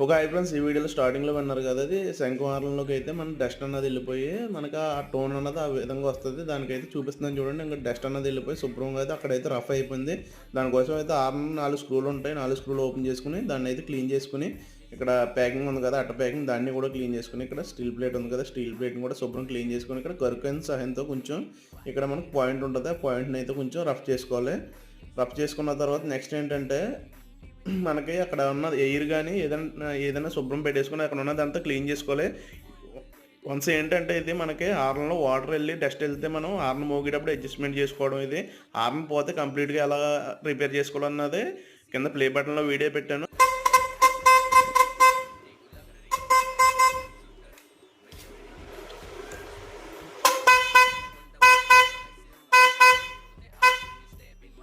ఒక hi friends ఈ వీడియోలో స్టార్టింగ్లో విన్నారు కదా అది. శంకువారంలోకి అయితే మన డస్ట్ అన్నది వెళ్ళిపోయి మనకి ఆ టోన్ అన్నది ఆ విధంగా వస్తుంది. దానికైతే చూపిస్తుందని చూడండి. ఇంకా డస్ట్ అన్నది వెళ్ళిపోయి శుభ్రంగా అయితే అక్కడైతే రఫ్ అయిపోయింది. దానికోసం అయితే ఆరు నాలుగు స్క్రూలు ఉంటాయి. నాలుగు స్క్రూలు ఓపెన్ చేసుకుని దాన్ని అయితే క్లీన్ చేసుకుని ఇక్కడ ప్యాకింగ్ ఉంది కదా అట్ట ప్యాకింగ్ దాన్ని కూడా క్లీన్ చేసుకుని ఇక్కడ స్టీల్ ప్లేట్ ఉంది కదా స్టీల్ ప్లేట్ని కూడా శుభ్రం క్లీన్ చేసుకుని ఇక్కడ కరుకైన సహాయంతో కొంచెం ఇక్కడ మనకు పాయింట్ ఉంటుంది. ఆ పాయింట్ని అయితే కొంచెం రఫ్ చేసుకోవాలి. రఫ్ చేసుకున్న తర్వాత నెక్స్ట్ ఏంటంటే మనకి అక్కడ ఉన్న ఎయిర్ కానీ ఏదైనా ఏదైనా శుభ్రం పెట్టేసుకుని అక్కడ ఉన్నదంతా క్లీన్ చేసుకోవాలి వన్స్ ఏంటంటే ఇది మనకి హార్న్లో వాటర్ వెళ్ళి డస్ట్ వెళ్తే మనం హార్న్ మోగేటప్పుడు అడ్జస్ట్మెంట్ చేసుకోవడం ఇది. హార్న్ పోతే కంప్లీట్గా ఎలా రిపేర్ చేసుకోవాలన్నది. కింద ప్లే బటన్లో వీడియో పెట్టాను.